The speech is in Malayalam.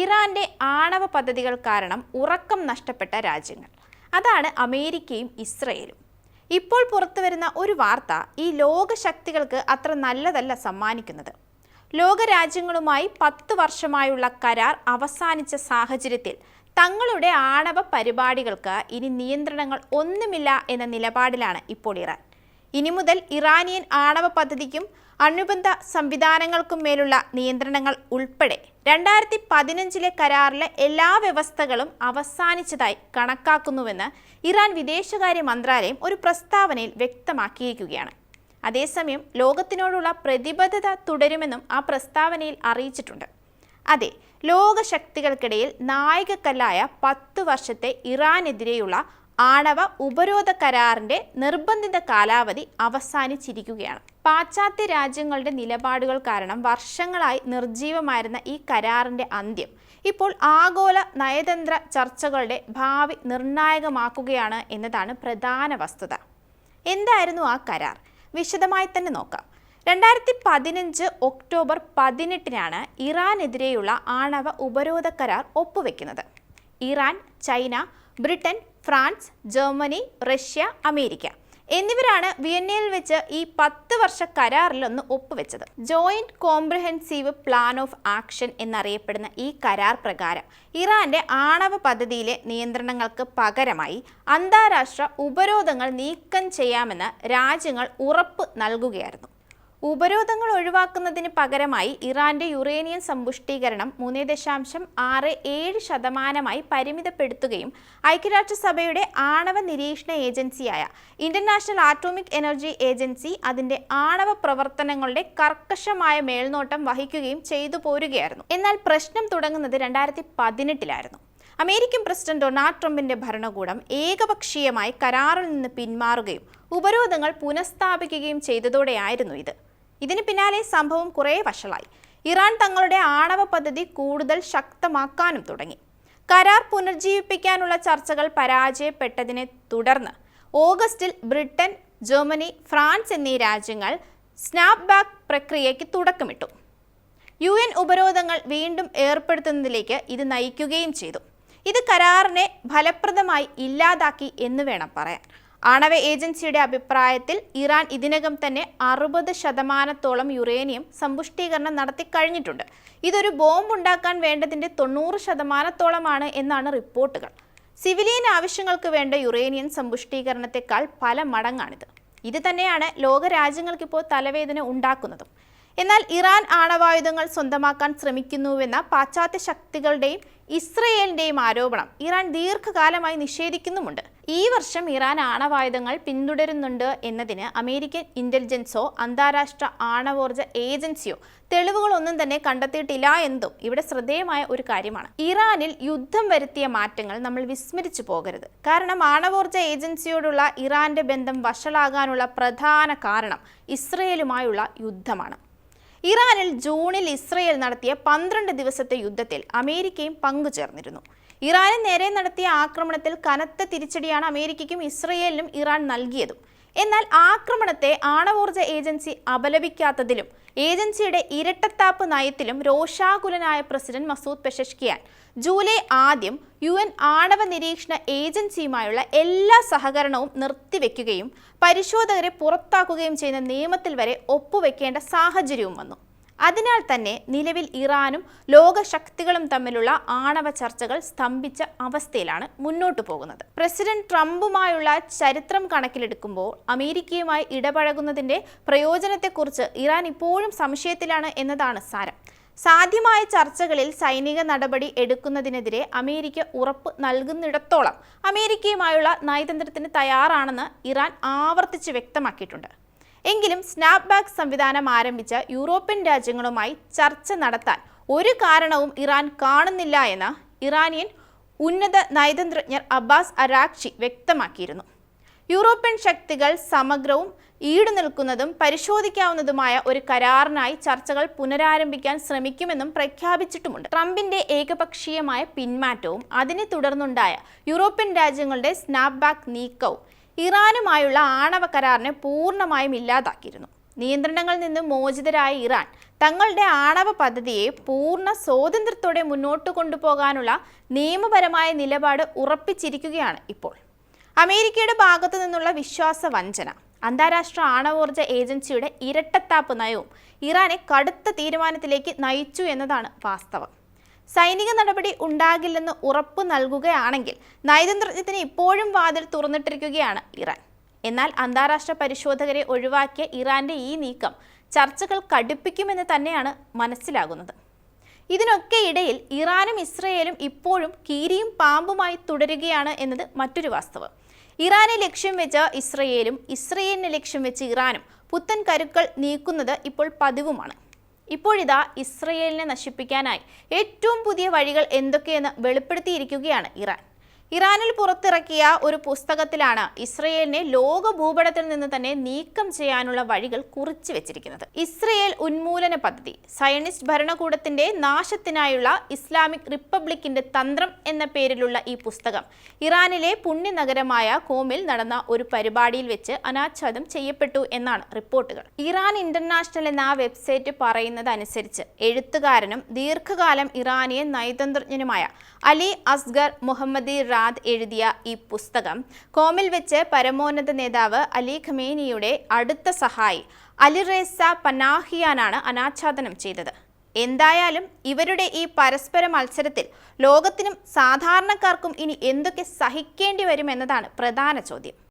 ഇറാന്റെ ആണവ പദ്ധതികൾ കാരണം ഉറക്കം നഷ്ടപ്പെട്ട രാജ്യങ്ങൾ. അതാണ് അമേരിക്കയും ഇസ്രയേലും. ഇപ്പോൾ പുറത്തുവരുന്ന ഒരു വാർത്ത ഈ ലോകശക്തികൾക്ക് അത്ര നല്ലതല്ല സമ്മാനിക്കുന്നത്. ലോകരാജ്യങ്ങളുമായി പത്ത് വർഷമായുള്ള കരാർ അവസാനിച്ച സാഹചര്യത്തിൽ തങ്ങളുടെ ആണവ പരിപാടികൾക്ക് ഇനി നിയന്ത്രണങ്ങൾ ഒന്നുമില്ല എന്ന നിലപാടിലാണ് ഇപ്പോൾ ഇറാൻ. ഇനി മുതൽ ഇറാനിയൻ ആണവ പദ്ധതിക്കും അനുബന്ധ സംവിധാനങ്ങൾക്കും മേലുള്ള നിയന്ത്രണങ്ങൾ ഉൾപ്പെടെ രണ്ടായിരത്തി പതിനഞ്ചിലെ കരാറിലെ എല്ലാ വ്യവസ്ഥകളും അവസാനിച്ചതായി കണക്കാക്കുന്നുവെന്ന് ഇറാൻ വിദേശകാര്യ മന്ത്രാലയം ഒരു പ്രസ്താവനയിൽ വ്യക്തമാക്കിയിരിക്കുകയാണ്. അതേസമയം ലോകത്തിനോടുള്ള പ്രതിബദ്ധത തുടരുമെന്നും ആ പ്രസ്താവനയിൽ അറിയിച്ചിട്ടുണ്ട്. അതെ ലോകശക്തികൾക്കിടയിൽ നായകക്കല്ലായ പത്ത് വർഷത്തെ ഇറാനെതിരെയുള്ള ആണവ ഉപരോധ കരാറിന്റെ നിർബന്ധിത കാലാവധി അവസാനിച്ചിരിക്കുകയാണ്. പാശ്ചാത്യ രാജ്യങ്ങളുടെ നിലപാടുകൾ കാരണം വർഷങ്ങളായി നിർജീവമായിരുന്ന ഈ കരാറിന്റെ അന്ത്യം ഇപ്പോൾ ആഗോള നയതന്ത്ര ചർച്ചകളുടെ ഭാവി നിർണായകമാക്കുകയാണ് എന്നതാണ് പ്രധാന വസ്തുത. എന്തായിരുന്നു ആ കരാർ? വിശദമായി തന്നെ നോക്കാം. രണ്ടായിരത്തി പതിനഞ്ച് ഒക്ടോബർ പതിനെട്ടിനാണ് ഇറാനെതിരെയുള്ള ആണവ ഉപരോധ കരാർ ഒപ്പുവെക്കുന്നത്. Iran China Britain France Germany Russia America എന്നിവരാണ് വിയന്നയിൽ വെച്ച് ഈ പത്ത് വർഷ കരാറിലൊന്ന് ഒപ്പുവെച്ചത്. Joint comprehensive plan of action എന്നറിയപ്പെടുന്ന ഈ കരാർ പ്രകാരം ഇറാന്റെ ആണവ പദ്ധതിയിലെ നിയന്ത്രണങ്ങൾക്ക് പകരമായി അന്താരാഷ്ട്ര ഉപരോധങ്ങൾ നീക്കം ചെയ്യാമെന്ന് രാജ്യങ്ങൾ ഉറപ്പ് നൽകുകയായിരുന്നു. ഉപരോധങ്ങൾ ഒഴിവാക്കുന്നതിന് പകരമായി ഇറാന്റെ യുറേനിയം സമ്പുഷ്ടീകരണം മൂന്ന് ദശാംശം ആറ് ഏഴ് ശതമാനമായി പരിമിതപ്പെടുത്തുകയും ഐക്യരാഷ്ട്രസഭയുടെ ആണവ നിരീക്ഷണ ഏജൻസിയായ ഇന്റർനാഷണൽ ആറ്റോമിക് എനർജി ഏജൻസി അതിന്റെ ആണവ പ്രവർത്തനങ്ങളുടെ കർക്കശമായ മേൽനോട്ടം വഹിക്കുകയും ചെയ്തു പോരുകയായിരുന്നു. എന്നാൽ പ്രശ്നം തുടങ്ങുന്നത് രണ്ടായിരത്തി പതിനെട്ടിലായിരുന്നു. അമേരിക്കൻ പ്രസിഡന്റ് ഡൊണാൾഡ് ട്രംപിന്റെ ഭരണകൂടം ഏകപക്ഷീയമായി കരാറിൽ നിന്ന് പിന്മാറുകയും ഉപരോധങ്ങൾ പുനഃസ്ഥാപിക്കുകയും ചെയ്തതോടെയായിരുന്നു ഇത്. ഇതിന് പിന്നാലെ സംഭവം കുറേ വഷളായി. ഇറാൻ തങ്ങളുടെ ആണവ പദ്ധതി കൂടുതൽ ശക്തമാക്കാനും തുടങ്ങി. കരാർ പുനർജീവിപ്പിക്കാനുള്ള ചർച്ചകൾ പരാജയപ്പെട്ടതിനെ തുടർന്ന് ഓഗസ്റ്റിൽ ബ്രിട്ടൻ ജർമ്മനി ഫ്രാൻസ് എന്നീ രാജ്യങ്ങൾ സ്നാപ്ബാക്ക് പ്രക്രിയയ്ക്ക് തുടക്കമിട്ടു. യു എൻ ഉപരോധങ്ങൾ വീണ്ടും ഏർപ്പെടുത്തുന്നതിലേക്ക് ഇത് നയിക്കുകയും ചെയ്തു. ഇത് കരാറിനെ ഫലപ്രദമായി ഇല്ലാതാക്കി എന്ന് വേണം പറയാൻ. ആണവ ഏജൻസിയുടെ അഭിപ്രായത്തിൽ ഇറാൻ ഇതിനകം തന്നെ അറുപത് ശതമാനത്തോളം യുറേനിയം സമ്പുഷ്ടീകരണം നടത്തി കഴിഞ്ഞിട്ടുണ്ട്. ഇതൊരു ബോംബ് ഉണ്ടാക്കാൻ വേണ്ടതിന്റെ തൊണ്ണൂറ് ശതമാനത്തോളമാണ് എന്നാണ് റിപ്പോർട്ടുകൾ. സിവിലിയൻ ആവശ്യങ്ങൾക്ക് വേണ്ട യുറേനിയം സമ്പുഷ്ടീകരണത്തെക്കാൾ പല മടങ്ങാണിത്. ഇത് തന്നെയാണ് ലോകരാജ്യങ്ങൾക്കിപ്പോൾ തലവേദന ഉണ്ടാക്കുന്നതും. എന്നാൽ ഇറാൻ ആണവായുധങ്ങൾ സ്വന്തമാക്കാൻ ശ്രമിക്കുന്നുവെന്ന പാശ്ചാത്യ ശക്തികളുടെയും ഇസ്രയേലിന്റെയും ആരോപണം ഇറാൻ ദീർഘകാലമായി നിഷേധിക്കുന്നുമുണ്ട്. ഈ വർഷം ഇറാൻ ആണവായുധങ്ങൾ പിന്തുടരുന്നുണ്ട് എന്നതിന് അമേരിക്കൻ ഇന്റലിജൻസോ അന്താരാഷ്ട്ര ആണവോർജ ഏജൻസിയോ തെളിവുകളൊന്നും തന്നെ കണ്ടെത്തിയിട്ടില്ല എന്നതും ഇവിടെ ശ്രദ്ധേയമായ ഒരു കാര്യമാണ്. ഇറാനിൽ യുദ്ധം വരുത്തിയ മാറ്റങ്ങൾ നമ്മൾ വിസ്മരിച്ചു പോകരുത്. കാരണം ആണവോർജ ഏജൻസിയോടുള്ള ഇറാന്റെ ബന്ധം വഷളാകാനുള്ള പ്രധാന കാരണം ഇസ്രയേലുമായുള്ള യുദ്ധമാണ്. ഇറാനിൽ ജൂണിൽ ഇസ്രയേൽ നടത്തിയ പന്ത്രണ്ട് ദിവസത്തെ യുദ്ധത്തിൽ അമേരിക്കയും പങ്കുചേർന്നിരുന്നു. ഇറാന് നേരെ നടത്തിയ ആക്രമണത്തിൽ കനത്ത തിരിച്ചടിയാണ് അമേരിക്കയ്ക്കും ഇസ്രയേലിനും ഇറാൻ നൽകിയതും. എന്നാൽ ആക്രമണത്തെ ആണവോർജ ഏജൻസി അപലപിക്കാത്തതിലും ഏജൻസിയുടെ ഇരട്ടത്താപ്പ് നയത്തിലും രോഷാകുലനായ പ്രസിഡന്റ് മസൂദ് പെഷഷ്കിയാൻ ജൂലൈ ആദ്യം യു എൻ ആണവ നിരീക്ഷണ ഏജൻസിയുമായുള്ള എല്ലാ സഹകരണവും നിർത്തിവെക്കുകയും പരിശോധകരെ പുറത്താക്കുകയും ചെയ്യുന്ന നിയമത്തിൽ വരെ ഒപ്പുവെക്കേണ്ട സാഹചര്യവും വന്നു. അതിനാൽ തന്നെ നിലവിൽ ഇറാനും ലോകശക്തികളും തമ്മിലുള്ള ആണവ ചർച്ചകൾ സ്തംഭിച്ച അവസ്ഥയിലാണ് മുന്നോട്ടു പോകുന്നത്. പ്രസിഡന്റ് ട്രംപുമായുള്ള ചരിത്രം കണക്കിലെടുക്കുമ്പോൾ അമേരിക്കയുമായി ഇടപഴകുന്നതിന്റെ പ്രയോജനത്തെക്കുറിച്ച് ഇറാൻ ഇപ്പോഴും സംശയത്തിലാണ് എന്നതാണ് സാരം. സാധ്യമായ ചർച്ചകളിൽ സൈനിക നടപടി എടുക്കുന്നതിനെതിരെ അമേരിക്ക ഉറപ്പ് നൽകുന്നിടത്തോളം അമേരിക്കയുമായുള്ള നയതന്ത്രത്തിന് തയ്യാറാണെന്ന് ഇറാൻ ആവർത്തിച്ച് വ്യക്തമാക്കിയിട്ടുണ്ട്. എങ്കിലും സ്നാപ്ബാക്ക് സംവിധാനം ആരംഭിച്ച യൂറോപ്യൻ രാജ്യങ്ങളുമായി ചർച്ച നടത്താൻ ഒരു കാരണവും ഇറാൻ കാണുന്നില്ല എന്ന് ഇറാനിയൻ ഉന്നത നയതന്ത്രജ്ഞർ അബ്ബാസ് അരാക്ഷി വ്യക്തമാക്കിയിരുന്നു. യൂറോപ്യൻ ശക്തികൾ സമഗ്രവും ഈടുനിൽക്കുന്നതും പരിശോധിക്കാവുന്നതുമായ ഒരു കരാറിനായി ചർച്ചകൾ പുനരാരംഭിക്കാൻ ശ്രമിക്കുമെന്നും പ്രഖ്യാപിച്ചിട്ടുമുണ്ട്. ട്രംപിന്റെ ഏകപക്ഷീയമായ പിന്മാറ്റവും അതിനെ തുടർന്നുണ്ടായ യൂറോപ്യൻ രാജ്യങ്ങളുടെ സ്നാപ്ബാക്ക് നീക്കവും ഇറാനുമായുള്ള ആണവ കരാറിനെ പൂർണമായും ഇല്ലാതാക്കിയിരുന്നു. നിയന്ത്രണങ്ങളിൽ നിന്ന് മോചിതരായ ഇറാൻ തങ്ങളുടെ ആണവ പദ്ധതിയെ പൂർണ സ്വാതന്ത്ര്യത്തോടെ മുന്നോട്ട് കൊണ്ടുപോകാനുള്ള നിയമപരമായ നിലപാട് ഉറപ്പിച്ചിരിക്കുകയാണ് ഇപ്പോൾ. അമേരിക്കയുടെ ഭാഗത്തു നിന്നുള്ള വിശ്വാസ വഞ്ചന അന്താരാഷ്ട്ര ആണവോർജ ഏജൻസിയുടെ ഇരട്ടത്താപ്പ് നയവും ഇറാനെ കടുത്ത തീരുമാനത്തിലേക്ക് നയിച്ചു എന്നതാണ് വാസ്തവം. സൈനിക നടപടി ഉണ്ടാകില്ലെന്ന് ഉറപ്പ് നൽകുകയാണെങ്കിൽ നയതന്ത്രജ്ഞത്തിന് ഇപ്പോഴും വാതിൽ തുറന്നിട്ടിരിക്കുകയാണ് ഇറാൻ. എന്നാൽ അന്താരാഷ്ട്ര പരിശോധകരെ ഒഴിവാക്കിയ ഇറാന്റെ ഈ നീക്കം ചർച്ചകൾ കടുപ്പിക്കുമെന്ന് തന്നെയാണ് മനസ്സിലാകുന്നത്. ഇതിനൊക്കെ ഇടയിൽ ഇറാനും ഇസ്രയേലും ഇപ്പോഴും കീരിയും പാമ്പുമായി തുടരുകയാണ് എന്നത് മറ്റൊരു വാസ്തവം. ഇറാനെ ലക്ഷ്യം വെച്ച ഇസ്രയേലും ഇസ്രയേലിനെ ലക്ഷ്യം വെച്ച് ഇറാനും പുത്തൻ കരുക്കൾ നീക്കുന്നത് ഇപ്പോൾ പതിവുമാണ്. ഇപ്പോഴിതാ ഇസ്രയേലിനെ നശിപ്പിക്കാനായി ഏറ്റവും പുതിയ വഴികൾ എന്തൊക്കെയെന്ന് വെളിപ്പെടുത്തിയിരിക്കുകയാണ് ഇറാൻ. ഇറാനിൽ പുറത്തിറക്കിയ ഒരു പുസ്തകത്തിലാണ് ഇസ്രയേലിനെ ലോക ഭൂപടത്തിൽ നിന്ന് തന്നെ നീക്കം ചെയ്യാനുള്ള വഴികൾ കുറിച്ചു വെച്ചിരിക്കുന്നത്. ഇസ്രയേൽ ഉന്മൂലന പദ്ധതി സയനിസ്റ്റ് ഭരണകൂടത്തിന്റെ നാശത്തിനായുള്ള ഇസ്ലാമിക് റിപ്പബ്ലിക്കിന്റെ തന്ത്രം എന്ന പേരിലുള്ള ഈ പുസ്തകം ഇറാനിലെ പുണ്യനഗരമായ കോമിൽ നടന്ന ഒരു പരിപാടിയിൽ വെച്ച് അനാച്ഛാദം ചെയ്യപ്പെട്ടു എന്നാണ് റിപ്പോർട്ടുകൾ. ഇറാൻ ഇന്റർനാഷണൽ എന്ന ആ വെബ്സൈറ്റ് പറയുന്നതനുസരിച്ച് എഴുത്തുകാരനും ദീർഘകാലം ഇറാനിയൻ നയതന്ത്രജ്ഞനുമായ അലി അസ്ഗർ മുഹമ്മദി റാദ് എഴുതിയ ഈ പുസ്തകം കോമിൽ വെച്ച് പരമോന്നത നേതാവ് അലി ഖമേനിയുടെ അടുത്ത സഹായി അലിറേസ പനാഹിയാനാണ് അനാച്ഛാദനം ചെയ്തത്. എന്തായാലും ഇവരുടെ ഈ പരസ്പര മത്സരത്തിൽ ലോകത്തിനും സാധാരണക്കാർക്കും ഇനി എന്തൊക്കെ സഹിക്കേണ്ടി വരുമെന്നതാണ് പ്രധാന ചോദ്യം.